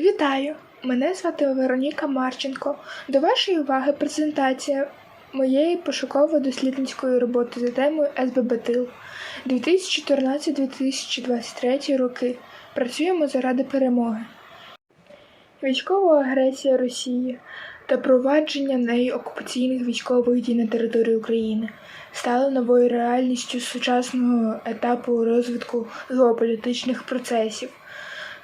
Вітаю! Мене звати Вероніка Марченко. До вашої уваги презентація моєї пошуково-дослідницької роботи за темою СББ ТИЛ 2014-2023 роки. Працюємо заради перемоги. Військова агресія Росії та провадження неї окупаційних військових дій на території України стали новою реальністю сучасного етапу розвитку геополітичних процесів.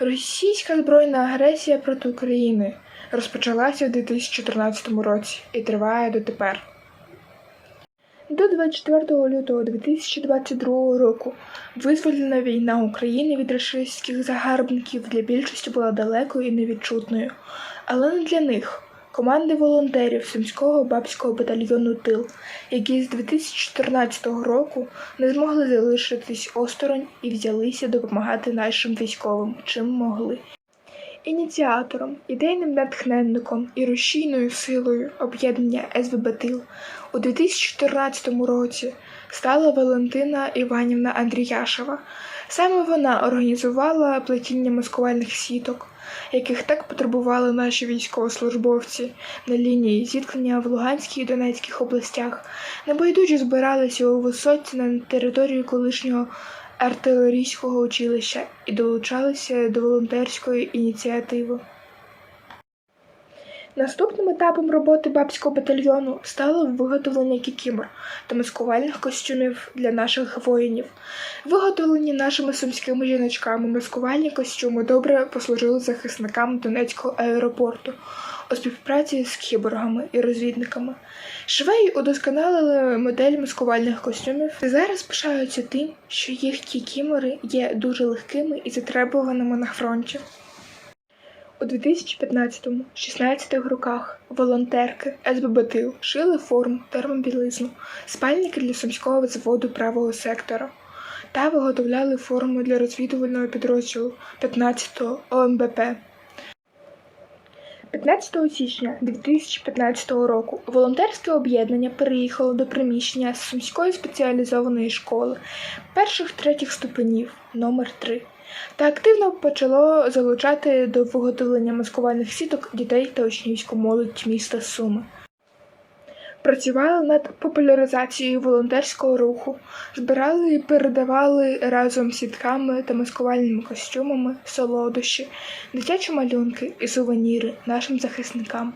Російська збройна агресія проти України розпочалася у 2014 році і триває дотепер. До 24 лютого 2022 року визволена війна України від рашистських загарбників для більшості була далекою і невідчутною, але не для них. Команди волонтерів Сумського бабського батальйону Тил, які з 2014 року не змогли залишитись осторонь і взялися допомагати нашим військовим, чим могли. Ініціатором, ідейним натхненником і рушійною силою об'єднання СВБ Тил у 2014 році стала Валентина Іванівна Андріяшева. Саме вона організувала плетіння маскувальних сіток, яких так потребували наші військовослужбовці на лінії зіткнення в Луганській і Донецьких областях. Небайдужі збиралися у висотці на території колишнього артилерійського училища і долучалися до волонтерської ініціативи. Наступним етапом роботи бабського батальйону стало виготовлення кікімор та маскувальних костюмів для наших воїнів. Виготовлені нашими сумськими жіночками маскувальні костюми добре послужили захисникам Донецького аеропорту у співпраці з кіборгами і розвідниками. Швеї удосконалили модель маскувальних костюмів і зараз пишаються тим, що їх кікімори є дуже легкими і затребуваними на фронті. У 2015-16 роках волонтерки СББ «Тил» шили форму, термобілизну, спальники для сумського заводу правого сектора та виготовляли форму для розвідувального підрозділу 15-го ОМБП. 15 січня 2015 року волонтерське об'єднання переїхало до приміщення Сумської спеціалізованої школи перших третіх ступенів номер 3 та активно почало залучати до виготовлення маскувальних сіток дітей та учнівську молодь міста Суми. Працювали над популяризацією волонтерського руху, збирали і передавали разом сітками та маскувальними костюмами солодощі, дитячі малюнки і сувеніри нашим захисникам.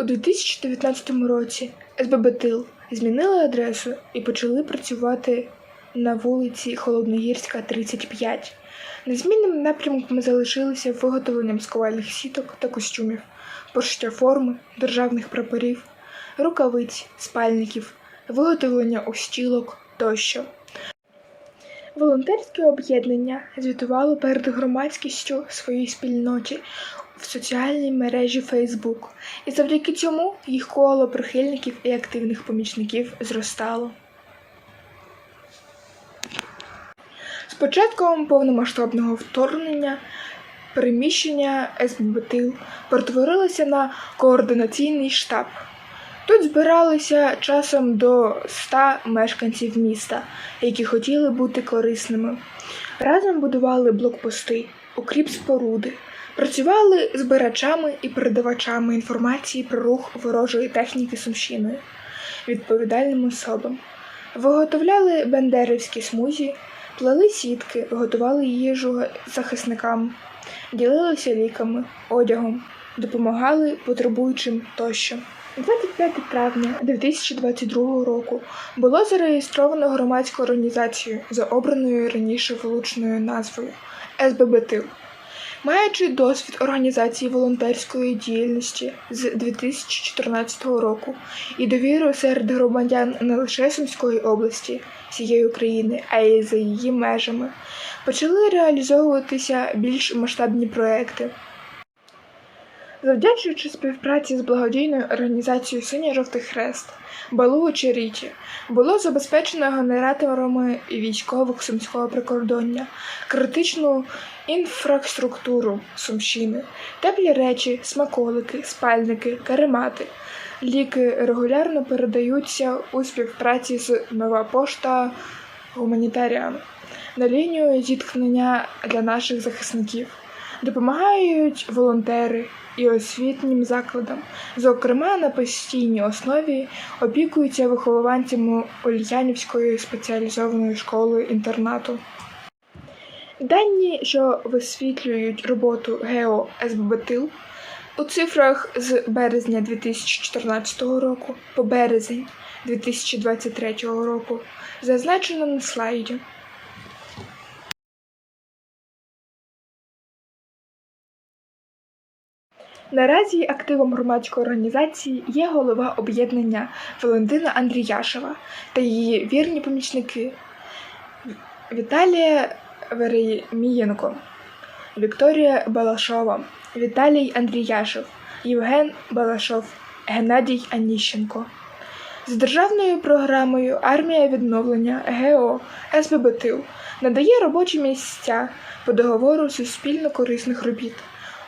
У 2019 році СББ «Тил» змінили адресу і почали працювати на вулиці Холодногірська, 35. Незмінним напрямком залишилися виготовлення маскувальних сіток та костюмів, пошиття форми, державних прапорів, рукавиць, спальників, виготовлення устілок тощо. Волонтерське об'єднання звітувало перед громадськістю своїй спільноті в соціальній мережі Facebook, і завдяки цьому їх коло прихильників і активних помічників зростало. З початком повномасштабного вторгнення приміщення СБТИЛ перетворилося на координаційний штаб. Тут збиралися часом до 100 мешканців міста, які хотіли бути корисними. Разом будували блокпости, укріп споруди, працювали збирачами і передавачами інформації про рух ворожої техніки Сумщиною, відповідальним особам. Виготовляли бендерівські смузі, плели сітки, готували їжу захисникам, ділилися ліками, одягом, допомагали потребуючим тощо. 25 травня 2022 року було зареєстровано громадську організацію за обраною раніше влучною назвою СББ «Тил». Маючи досвід організації волонтерської діяльності з 2014 року і довіру серед громадян не лише Сумської області, всієї України, а й за її межами, почали реалізовуватися більш масштабні проекти. Завдячуючи співпраці з благодійною організацією Синій жовтий хрест Балу у Черіті було забезпечено генераторами військових сумського прикордоння, критичну інфраструктуру Сумщини, теплі речі, смаколики, спальники, каремати. Ліки регулярно передаються у співпраці з Нова пошта гуманітаріами на лінію зіткнення для наших захисників. Допомагають волонтери і освітнім закладам. Зокрема, на постійній основі опікуються вихованцями Ольянівської спеціалізованої школи інтернату. Дані, що висвітлюють роботу ГЕО СББ-ТИЛ у цифрах з березня 2014 року по березень 2023 року, зазначено на слайді. Наразі активом громадської організації є голова об'єднання Валентина Андріяшева та її вірні помічники Віталія Веремієнко, Вікторія Балашова, Віталій Андріяшев, Євген Балашов, Геннадій Аніщенко. З державною програмою Армія відновлення ГЕО СББ ТИЛ надає робочі місця по договору суспільно корисних робіт.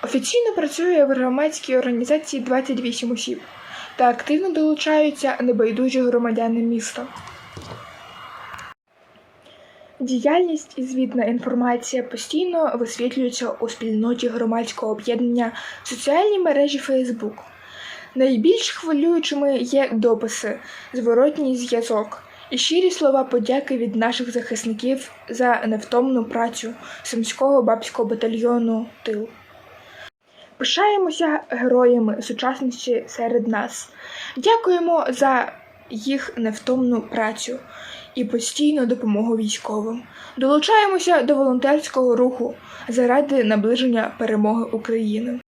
Офіційно працює в громадській організації 28 осіб та активно долучаються небайдужі громадяни міста. Діяльність і звітна інформація постійно висвітлюються у спільноті громадського об'єднання в соціальній мережі Facebook. Найбільш хвилюючими є дописи, зворотній зв'язок і щирі слова подяки від наших захисників за невтомну працю Сумського бабського батальйону Тил. Пишаємося героями сучасності серед нас. Дякуємо за їх невтомну працю і постійну допомогу військовим. Долучаємося до волонтерського руху заради наближення перемоги України.